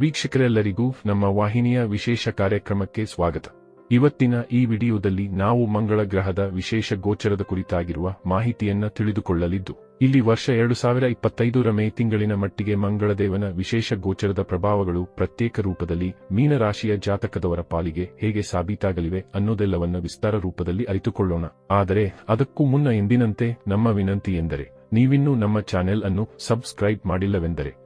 ವೀಕ್ಷಕರೆಲ್ಲರಿಗೂ ನಮ್ಮ ವಾಹಿನಿಯ ವಿಶೇಷ ಕಾರ್ಯಕ್ರಮಕ್ಕೆ ಸ್ವಾಗತ. ಇವತ್ತಿನ ಈ ವಿಡಿಯೋದಲ್ಲಿ ನಾವು ಮಂಗಳ ಗ್ರಹದ ವಿಶೇಷ ಗೋಚರದ ಕುರಿತಾಗಿರುವ ಮಾಹಿತಿಯನ್ನ ತಿಳಿದುಕೊಳ್ಳಲಿದ್ದು, ಇಲ್ಲಿ ವರ್ಷ ಎರಡು ಸಾವಿರ ಇಪ್ಪತ್ತೈದರ ಮೇ ತಿಂಗಳಿನ ಮಟ್ಟಿಗೆ ಮಂಗಳದೇವನ ವಿಶೇಷ ಗೋಚರದ ಪ್ರಭಾವಗಳು ಪ್ರತ್ಯೇಕ ರೂಪದಲ್ಲಿ ಮೀನರಾಶಿಯ ಜಾತಕದವರ ಪಾಲಿಗೆ ಹೇಗೆ ಸಾಬೀತಾಗಲಿವೆ ಅನ್ನೋದೆಲ್ಲವನ್ನ ವಿಸ್ತಾರ ರೂಪದಲ್ಲಿ ಅರಿತುಕೊಳ್ಳೋಣ. ಆದರೆ ಅದಕ್ಕೂ ಮುನ್ನ ಎಂದಿನಂತೆ ನಮ್ಮ ವಿನಂತಿ ಎಂದರೆ, ನೀವಿನ್ನೂ ನಮ್ಮ ಚಾನೆಲ್ ಅನ್ನು ಸಬ್ಸ್ಕ್ರೈಬ್ ಮಾಡಿಲ್ಲವೆಂದರೆ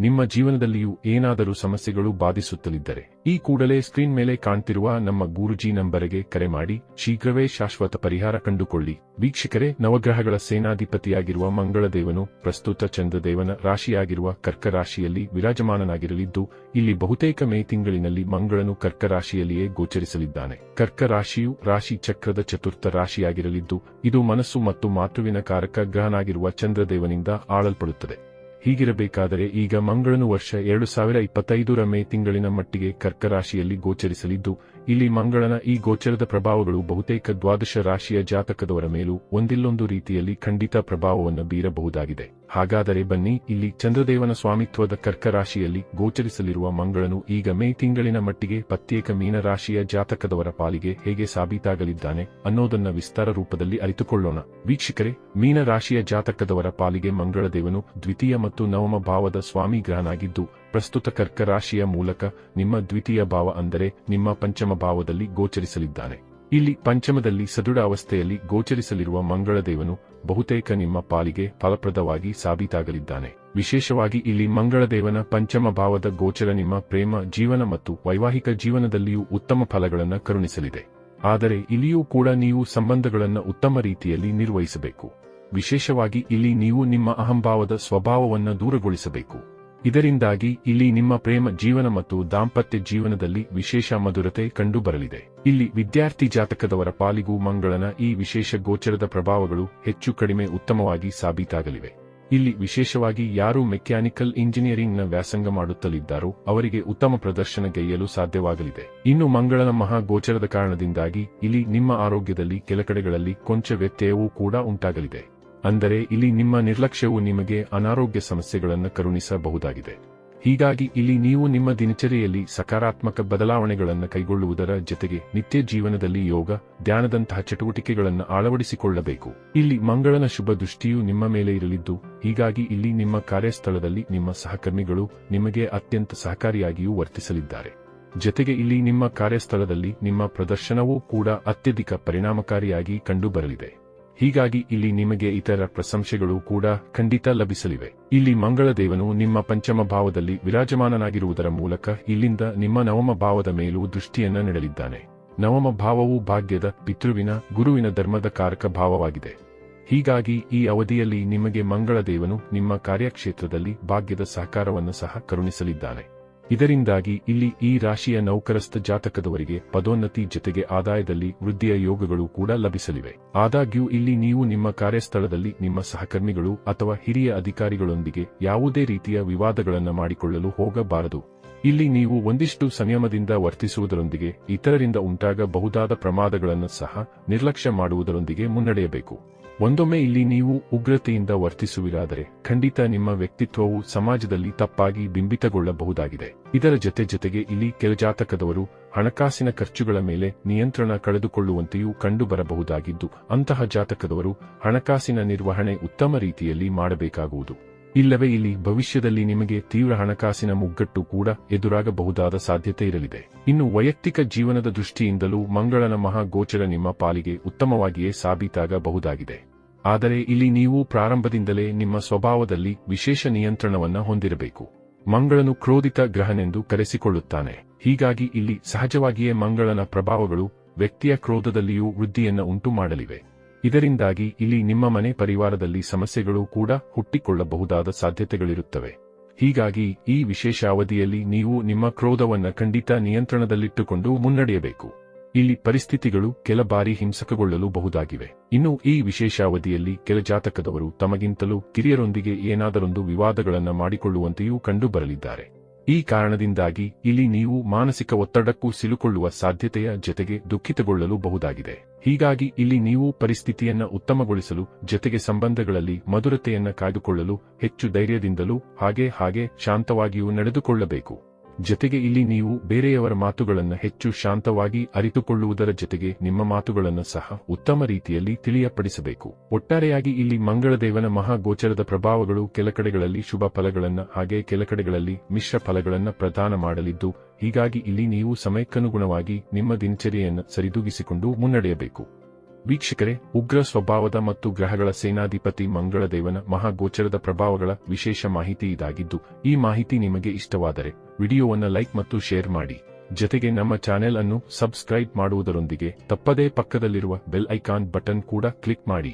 ನಿಮ್ಮ ಜೀವನದಲ್ಲಿಯೂ ಏನಾದರೂ ಸಮಸ್ಯೆಗಳು ಬಾಧಿಸುತ್ತಲಿದ್ದರೆ, ಈ ಕೂಡಲೇ ಸ್ಕ್ರೀನ್ ಮೇಲೆ ಕಾಣ್ತಿರುವ ನಮ್ಮ ಗುರುಜಿ ನಂಬರಿಗೆ ಕರೆ ಮಾಡಿ, ಶೀಘ್ರವೇ ಶಾಶ್ವತ ಪರಿಹಾರ ಕಂಡುಕೊಳ್ಳಿ. ವೀಕ್ಷಕರೇ, ನವಗ್ರಹಗಳ ಸೇನಾಧಿಪತಿಯಾಗಿರುವ ಮಂಗಳದೇವನು ಪ್ರಸ್ತುತ ಚಂದ್ರದೇವನ ರಾಶಿಯಾಗಿರುವ ಕರ್ಕ ರಾಶಿಯಲ್ಲಿ ವಿರಾಜಮಾನನಾಗಿರಲಿದ್ದು, ಇಲ್ಲಿ ಬಹುತೇಕ ಮೇ ತಿಂಗಳಿನಲ್ಲಿ ಮಂಗಳನು ಕರ್ಕ ರಾಶಿಯಲ್ಲಿಯೇ ಗೋಚರಿಸಲಿದ್ದಾನೆ. ಕರ್ಕ ರಾಶಿಯು ರಾಶಿ ಚಕ್ರದ ಚತುರ್ಥ ರಾಶಿಯಾಗಿರಲಿದ್ದು, ಇದು ಮನಸ್ಸು ಮತ್ತು ಮಾತೃವಿನ ಕಾರಕ ಗ್ರಹನಾಗಿರುವ ಚಂದ್ರದೇವನಿಂದ ಆಳಲ್ಪಡುತ್ತದೆ. ಹೀಗಿರಬೇಕಾದರೆ ಈಗ ಮಂಗಳನು ವರ್ಷ ಎರಡು ಸಾವಿರ ಇಪ್ಪತ್ತೈದರ ಮೇ ತಿಂಗಳಿನ ಮಟ್ಟಿಗೆ ಕರ್ಕ ರಾಶಿಯಲ್ಲಿ ಗೋಚರಿಸಲಿದ್ದು ಇಲ್ಲಿ ಮಂಗಳನ ಈ ಗೋಚರದ ಪ್ರಭಾವಗಳು ಬಹುತೇಕ ದ್ವಾದಶ ರಾಶಿಯ ಜಾತಕದವರ ಮೇಲೂ ಒಂದಿಲ್ಲೊಂದು ರೀತಿಯಲ್ಲಿ ಖಂಡಿತ ಪ್ರಭಾವವನ್ನು ಬೀರಬಹುದಾಗಿದೆ. ಹಾಗಾದರೆ ಬನ್ನಿ, ಇಲ್ಲಿ ಚಂದ್ರದೇವನ ಸ್ವಾಮಿತ್ವದ ಕರ್ಕ ರಾಶಿಯಲ್ಲಿ ಗೋಚರಿಸಲಿರುವ ಮಂಗಳನು ಈಗ ಮೇ ತಿಂಗಳಿನ ಮಟ್ಟಿಗೆ ಪ್ರತ್ಯೇಕ ಮೀನರಾಶಿಯ ಜಾತಕದವರ ಪಾಲಿಗೆ ಹೇಗೆ ಸಾಬೀತಾಗಲಿದ್ದಾನೆ ಅನ್ನೋದನ್ನ ವಿಸ್ತಾರ ರೂಪದಲ್ಲಿ ಅರಿತುಕೊಳ್ಳೋಣ. ವೀಕ್ಷಕರೇ ಮೀನರಾಶಿಯ ಜಾತಕದವರ ಪಾಲಿಗೆ ಮಂಗಳದೇವನು ದ್ವಿತೀಯ ಮತ್ತು ನವಮ ಭಾವದ ಸ್ವಾಮಿ ಗ್ರಹನಾಗಿದ್ದು ಪ್ರಸ್ತುತ ಕರ್ಕ ರಾಶಿಯ ಮೂಲಕ ನಿಮ್ಮ ದ್ವಿತೀಯ ಭಾವ ಅಂದರೆ ನಿಮ್ಮ ಪಂಚಮ ಭಾವದಲ್ಲಿ ಗೋಚರಿಸಲಿದ್ದಾನೆ. ಇಲ್ಲಿ ಪಂಚಮದಲ್ಲಿ ಸದೃಢ ಅವಸ್ಥೆಯಲ್ಲಿ ಗೋಚರಿಸಲಿರುವ ಮಂಗಳದೇವನು ಬಹುತೇಕ ನಿಮ್ಮ ಪಾಲಿಗೆ ಫಲಪ್ರದವಾಗಿ ಸಾಬೀತಾಗಲಿದ್ದಾನೆ. ವಿಶೇಷವಾಗಿ ಇಲ್ಲಿ ಮಂಗಳದೇವನ ಪಂಚಮ ಭಾವದ ಗೋಚರ ನಿಮ್ಮ ಪ್ರೇಮ, ಜೀವನ ಮತ್ತು ವೈವಾಹಿಕ ಜೀವನದಲ್ಲಿಯೂ ಉತ್ತಮ ಫಲಗಳನ್ನು ಕರುಣಿಸಲಿದೆ. ಆದರೆ ಇಲ್ಲಿಯೂ ಕೂಡ ನೀವು ಸಂಬಂಧಗಳನ್ನು ಉತ್ತಮ ರೀತಿಯಲ್ಲಿ ನಿರ್ವಹಿಸಬೇಕು. ವಿಶೇಷವಾಗಿ ಇಲ್ಲಿ ನೀವು ನಿಮ್ಮ ಅಹಂಭಾವದ ಸ್ವಭಾವವನ್ನು ದೂರಗೊಳಿಸಬೇಕು. ಇದರಿಂದಾಗಿ ಇಲ್ಲಿ ನಿಮ್ಮ ಪ್ರೇಮ ಜೀವನ ಮತ್ತು ದಾಂಪತ್ಯ ಜೀವನದಲ್ಲಿ ವಿಶೇಷ ಮಧುರತೆ ಕಂಡುಬರಲಿದೆ. ಇಲ್ಲಿ ವಿದ್ಯಾರ್ಥಿ ಜಾತಕದವರ ಪಾಲಿಗೂ ಮಂಗಳನ ಈ ವಿಶೇಷ ಗೋಚರದ ಪ್ರಭಾವಗಳು ಹೆಚ್ಚು ಕಡಿಮೆ ಉತ್ತಮವಾಗಿ ಸಾಬೀತಾಗಲಿವೆ. ಇಲ್ಲಿ ವಿಶೇಷವಾಗಿ ಯಾರು ಮೆಕ್ಯಾನಿಕಲ್ ಇಂಜಿನಿಯರಿಂಗ್ನ ವ್ಯಾಸಂಗ ಮಾಡುತ್ತಲಿದ್ದಾರೋ ಅವರಿಗೆ ಉತ್ತಮ ಪ್ರದರ್ಶನ ಗೈಯಲು ಸಾಧ್ಯವಾಗಲಿದೆ. ಇನ್ನು ಮಂಗಳನ ಮಹಾ ಗೋಚರದ ಕಾರಣದಿಂದಾಗಿ ಇಲ್ಲಿ ನಿಮ್ಮ ಆರೋಗ್ಯದಲ್ಲಿ ಕೆಲ ಕಡೆಗಳಲ್ಲಿ ಕೊಂಚ ವ್ಯತ್ಯಯವೂ ಕೂಡ ಉಂಟಾಗಲಿದೆ. ಅಂದರೆ ಇಲ್ಲಿ ನಿಮ್ಮ ನಿರ್ಲಕ್ಷ್ಯವು ನಿಮಗೆ ಅನಾರೋಗ್ಯ ಸಮಸ್ಯೆಗಳನ್ನು ಕರುಣಿಸಬಹುದಾಗಿದೆ. ಹೀಗಾಗಿ ಇಲ್ಲಿ ನೀವು ನಿಮ್ಮ ದಿನಚರಿಯಲ್ಲಿ ಸಕಾರಾತ್ಮಕ ಬದಲಾವಣೆಗಳನ್ನು ಕೈಗೊಳ್ಳುವುದರ ಜೊತೆಗೆ ನಿತ್ಯ ಜೀವನದಲ್ಲಿ ಯೋಗ, ಧ್ಯಾನದಂತಹ ಚಟುವಟಿಕೆಗಳನ್ನು ಅಳವಡಿಸಿಕೊಳ್ಳಬೇಕು. ಇಲ್ಲಿ ಮಂಗಳನ ಶುಭ ದೃಷ್ಟಿಯು ನಿಮ್ಮ ಮೇಲೆ ಇರಲಿದ್ದು, ಹೀಗಾಗಿ ಇಲ್ಲಿ ನಿಮ್ಮ ಕಾರ್ಯಸ್ಥಳದಲ್ಲಿ ನಿಮ್ಮ ಸಹಕರ್ಮಿಗಳು ನಿಮಗೆ ಅತ್ಯಂತ ಸಹಕಾರಿಯಾಗಿಯೂ ವರ್ತಿಸಲಿದ್ದಾರೆ. ಜೊತೆಗೆ ಇಲ್ಲಿ ನಿಮ್ಮ ಕಾರ್ಯಸ್ಥಳದಲ್ಲಿ ನಿಮ್ಮ ಪ್ರದರ್ಶನವೂ ಕೂಡ ಅತ್ಯಧಿಕ ಪರಿಣಾಮಕಾರಿಯಾಗಿ ಕಂಡುಬರಲಿದೆ. ಹೀಗಾಗಿ ಇಲ್ಲಿ ನಿಮಗೆ ಇತರ ಪ್ರಶಂಸೆಗಳು ಕೂಡ ಖಂಡಿತ ಲಭಿಸಲಿವೆ. ಇಲ್ಲಿ ಮಂಗಳದೇವನು ನಿಮ್ಮ ಪಂಚಮ ಭಾವದಲ್ಲಿ ವಿರಾಜಮಾನನಾಗಿರುವುದರ ಮೂಲಕ ಇಲ್ಲಿಂದ ನಿಮ್ಮ ನವಮ ಭಾವದ ಮೇಲೂ ದೃಷ್ಟಿಯನ್ನ ನೆಡಲಿದ್ದಾನೆ. ನವಮ ಭಾವವು ಭಾಗ್ಯದ, ಪಿತೃವಿನ, ಗುರುವಿನ ಧರ್ಮದ ಕಾರಕ ಭಾವವಾಗಿದೆ. ಹೀಗಾಗಿ ಈ ಅವಧಿಯಲ್ಲಿ ನಿಮಗೆ ಮಂಗಳದೇವನು ನಿಮ್ಮ ಕಾರ್ಯಕ್ಷೇತ್ರದಲ್ಲಿ ಭಾಗ್ಯದ ಸಹಕಾರವನ್ನು ಸಹ ಕರುಣಿಸಲಿದ್ದಾನೆ. ಇದರಿಂದಾಗಿ ಇಲ್ಲಿ ಈ ರಾಶಿಯ ನೌಕರಸ್ಥ ಜಾತಕದವರಿಗೆ ಪದೋನ್ನತಿ ಜೊತೆಗೆ ಆದಾಯದಲ್ಲಿ ವೃದ್ಧಿಯ ಯೋಗಗಳು ಕೂಡ ಲಭಿಸಲಿವೆ. ಆದಾಗ್ಯೂ ಇಲ್ಲಿ ನೀವು ನಿಮ್ಮ ಕಾರ್ಯಸ್ಥಳದಲ್ಲಿ ನಿಮ್ಮ ಸಹಕರ್ಮಿಗಳು ಅಥವಾ ಹಿರಿಯ ಅಧಿಕಾರಿಗಳೊಂದಿಗೆ ಯಾವುದೇ ರೀತಿಯ ವಿವಾದಗಳನ್ನು ಮಾಡಿಕೊಳ್ಳಲು ಹೋಗಬಾರದು. ಇಲ್ಲಿ ನೀವು ಒಂದಿಷ್ಟು ಸಂಯಮದಿಂದ ವರ್ತಿಸುವುದರೊಂದಿಗೆ, ಇತರರಿಂದ ಉಂಟಾಗಬಹುದಾದ ಪ್ರಮಾದಗಳನ್ನು ಸಹ ನಿರ್ಲಕ್ಷ್ಯ ಮಾಡುವುದರೊಂದಿಗೆ ಮುನ್ನಡೆಯಬೇಕು. ಒಂದೊಮ್ಮೆ ಇಲ್ಲಿ ನೀವು ಉಗ್ರತೆಯಿಂದ ವರ್ತಿಸುವಿರಾದರೆ ಖಂಡಿತ ನಿಮ್ಮ ವ್ಯಕ್ತಿತ್ವವು ಸಮಾಜದಲ್ಲಿ ತಪ್ಪಾಗಿ ಬಿಂಬಿತಗೊಳ್ಳಬಹುದಾಗಿದೆ. ಇದರ ಜತೆ ಜೊತೆಗೆ ಇಲ್ಲಿ ಕೆಲ ಜಾತಕದವರು ಹಣಕಾಸಿನ ಖರ್ಚುಗಳ ಮೇಲೆ ನಿಯಂತ್ರಣ ಕಳೆದುಕೊಳ್ಳುವಂತೆಯೂ ಕಂಡುಬರಬಹುದಾಗಿದ್ದು, ಅಂತಹ ಜಾತಕದವರು ಹಣಕಾಸಿನ ನಿರ್ವಹಣೆ ಉತ್ತಮ ರೀತಿಯಲ್ಲಿ ಮಾಡಬೇಕಾಗುವುದು. ಇಲ್ಲವೇ ಇಲ್ಲಿ ಭವಿಷ್ಯದಲ್ಲಿ ನಿಮಗೆ ತೀವ್ರ ಹಣಕಾಸಿನ ಮುಗ್ಗಟ್ಟು ಕೂಡ ಎದುರಾಗಬಹುದಾದ ಸಾಧ್ಯತೆ ಇರಲಿದೆ. ಇನ್ನು ವೈಯಕ್ತಿಕ ಜೀವನದ ದೃಷ್ಟಿಯಿಂದಲೂ ಮಂಗಳನ ಮಹಾಗೋಚರ ನಿಮ್ಮ ಪಾಲಿಗೆ ಉತ್ತಮವಾಗಿಯೇ ಸಾಬೀತಾಗಬಹುದಾಗಿದೆ. ಆದರೆ ಇಲ್ಲಿ ನೀವು ಪ್ರಾರಂಭದಿಂದಲೇ ನಿಮ್ಮ ಸ್ವಭಾವದಲ್ಲಿ ವಿಶೇಷ ನಿಯಂತ್ರಣವನ್ನು ಹೊಂದಿರಬೇಕು. ಮಂಗಳನು ಕ್ರೋಧಿತ ಗ್ರಹನೆಂದು ಕರೆಸಿಕೊಳ್ಳುತ್ತಾನೆ. ಹೀಗಾಗಿ ಇಲ್ಲಿ ಸಹಜವಾಗಿಯೇ ಮಂಗಳನ ಪ್ರಭಾವಗಳು ವ್ಯಕ್ತಿಯ ಕ್ರೋಧದಲ್ಲಿಯೂ ವೃದ್ಧಿಯನ್ನು ಉಂಟು ಮಾಡಲಿವೆ ಇದರಿಂದಾಗಿ ಇಲ್ಲಿ ನಿಮ್ಮ ಮನೆ ಪರಿವಾರದಲ್ಲಿ ಸಮಸ್ಯೆಗಳು ಕೂಡ ಹುಟ್ಟಿಕೊಳ್ಳಬಹುದಾದ ಸಾಧ್ಯತೆಗಳಿರುತ್ತವೆ. ಹೀಗಾಗಿ ಈ ವಿಶೇಷ ಅವಧಿಯಲ್ಲಿ ನೀವು ನಿಮ್ಮ ಕ್ರೋಧವನ್ನು ಖಂಡಿತ ನಿಯಂತ್ರಣದಲ್ಲಿಟ್ಟುಕೊಂಡು ಮುನ್ನಡೆಯಬೇಕು. ಇಲ್ಲಿ ಪರಿಸ್ಥಿತಿಗಳು ಕೆಲ ಬಾರಿ ಹಿಂಸಕಗೊಳ್ಳಲು ಬಹುದಾಗಿವೆ ಇನ್ನು ಈ ವಿಶೇಷ ಅವಧಿಯಲ್ಲಿ ಕೆಲ ಜಾತಕದವರು ತಮಗಿಂತಲೂ ಕಿರಿಯರೊಂದಿಗೆ ಏನಾದರೊಂದು ವಿವಾದಗಳನ್ನು ಮಾಡಿಕೊಳ್ಳುವಂತೆಯೂ ಕಂಡುಬರಲಿದ್ದಾರೆ. ಈ ಕಾರಣದಿಂದಾಗಿ ಇಲ್ಲಿ ನೀವು ಮಾನಸಿಕ ಒತ್ತಡಕ್ಕೂ ಸಿಲುಕೊಳ್ಳುವ ಸಾಧ್ಯತೆಯ ಜತೆಗೆ ದುಃಖಿತಗೊಳ್ಳಲು ಬಹುದಾಗಿದೆ. ಹೀಗಾಗಿ ಇಲ್ಲಿ ನೀವು ಪರಿಸ್ಥಿತಿಯನ್ನ ಉತ್ತಮಗೊಳಿಸಲು, ಜತೆಗೆ ಸಂಬಂಧಗಳಲ್ಲಿ ಮಧುರತೆಯನ್ನ ಕಾಯ್ದುಕೊಳ್ಳಲು ಹೆಚ್ಚು ಧೈರ್ಯದಿಂದಲೂ ಹಾಗೆ ಹಾಗೆ ಶಾಂತವಾಗಿಯೂ ನಡೆದುಕೊಳ್ಳಬೇಕು. ಜತೆಗೆ ಇಲ್ಲಿ ನೀವು ಬೇರೆಯವರ ಮಾತುಗಳನ್ನು ಹೆಚ್ಚು ಶಾಂತವಾಗಿ ಅರಿತುಕೊಳ್ಳುವುದರ ಜತೆಗೆ ನಿಮ್ಮ ಮಾತುಗಳನ್ನು ಸಹ ಉತ್ತಮ ರೀತಿಯಲ್ಲಿ ತಿಳಿಯಪಡಿಸಬೇಕು. ಒಟ್ಟಾರೆಯಾಗಿ ಇಲ್ಲಿ ಮಂಗಳದೇವನ ಮಹಾಗೋಚರದ ಪ್ರಭಾವಗಳು ಕೆಲ ಕಡೆಗಳಲ್ಲಿ ಶುಭ ಫಲಗಳನ್ನು ಹಾಗೆ ಕೆಲ ಕಡೆಗಳಲ್ಲಿ ಮಿಶ್ರ ಫಲಗಳನ್ನು ಪ್ರದಾನ ಮಾಡಲಿದ್ದು, ಹೀಗಾಗಿ ಇಲ್ಲಿ ನೀವು ಸಮಯಕ್ಕನುಗುಣವಾಗಿ ನಿಮ್ಮ ದಿನಚರಿಯನ್ನು ಸರಿದೂಗಿಸಿಕೊಂಡು ಮುನ್ನಡೆಯಬೇಕು. ವೀಕ್ಷಕರೇ, ಉಗ್ರ ಸ್ವಭಾವದ ಮತ್ತು ಗ್ರಹಗಳ ಸೇನಾಧಿಪತಿ ಮಂಗಳದೇವನ ಮಹಾಗೋಚರದ ಪ್ರಭಾವಗಳ ವಿಶೇಷ ಮಾಹಿತಿ ಇದಾಗಿದ್ದು, ಈ ಮಾಹಿತಿ ನಿಮಗೆ ಇಷ್ಟವಾದರೆ, ವಿಡಿಯೋವನ್ನು ಲೈಕ್ ಮತ್ತು ಶೇರ್ ಮಾಡಿ. ಜತೆಗೆ ನಮ್ಮ ಚಾನೆಲ್ ಅನ್ನು ಸಬ್ಸ್ಕ್ರೈಬ್ ಮಾಡುವುದರೊಂದಿಗೆ ತಪ್ಪದೇ ಪಕ್ಕದಲ್ಲಿರುವ ಬೆಲ್ ಐಕಾನ್ ಬಟನ್ ಕೂಡ ಕ್ಲಿಕ್ ಮಾಡಿ.